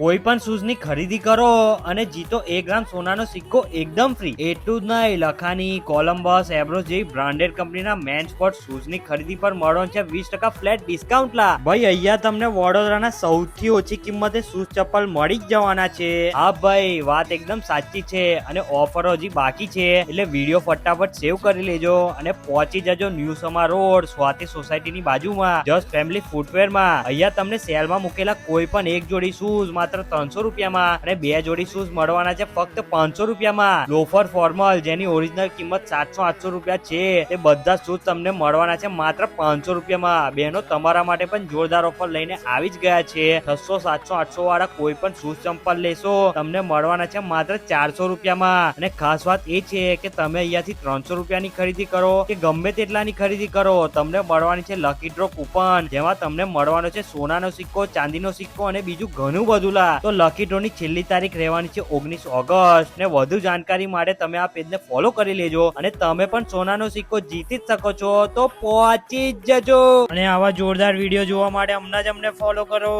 કોઈ પણ શૂઝની ખરીદી કરો અને જીતો એક ગ્રામ સોનાનો સિક્કો એકદમ ફ્રી એટલું જ નહીં, લખાની કોલમ્બસ એબ્રોસ જેવી બ્રાન્ડેડ કંપનીના મેન સ્પોર્ટ શૂઝની ખરીદી પર મળવાનું છે વીસ ટકા ફ્લેટ ડિસ્કાઉન્ટ લા. ભાઈ, અહીંયા તમને વડોદરાના સૌથી ઓછી કિંમતે શૂઝ ચપ્પલ મળી જ જવાના છે. હા ભાઈ, વાત એકદમ સાચી છે અને ઓફરો હજી બાકી છે. એટલે વીડિયો ફટાફટ સેવ કરી લેજો અને પહોંચી જજો ન્યૂ સમા રોડ, સ્વાતિ સોસાયટીની બાજુમાં જસ્ટ ફેમિલી ફૂટવેરમાં અહીંયા તમને સેલમાં મૂકેલા કોઈ પણ એક જોડી શૂઝ માત્ર ત્રણસો રૂપિયામાં. અને બે જોડી શૂઝ મળવાના છે ફક્ત પાંચસો રૂપિયામાં. લોફર ફોર્મલ જેની ઓરિજિનલ કિંમત સાતસો આઠસો રૂપિયા છે. એ બધા શૂઝ તમને મળવાના છે માત્ર પાંચસો રૂપિયામાં. બહેનો તમારા માટે પણ જોરદાર ઓફર લઈને આવી જ ગયા છે. છસો, સાતસો, આઠસો વાળા કોઈ પણ શૂઝ ચંપલ લેશો, તમને મળવાના છે માત્ર ચારસો રૂપિયામાં. અને ખાસ વાત એ છે કે તમે અહીંયાથી ત્રણસો રૂપિયાની ખરીદી કરો કે ગમે તેટલાની ખરીદી કરો, તમને મળવાની છે લકી ડ્રો કૂપન જેમાં તમને મળવાનો છે સોનાનો સિક્કો, ચાંદીનો સિક્કો અને બીજું ઘણું બધું લા તો લકી ડ્રો ની છેલ્લી તારીખ રહેવાની છે ઓગણીસ ઓગસ્ટ. ને વધુ જાણકારી માટે તમે આ પેજને ફોલો કરી લેજો. અને તમે પણ સોનાનો સિક્કો જીતી જ શકો છો. તો પહોંચી જજો. અને આવા જોરદાર વીડિયો જોવા માટે હમણાં જ અમને ફોલો કરો.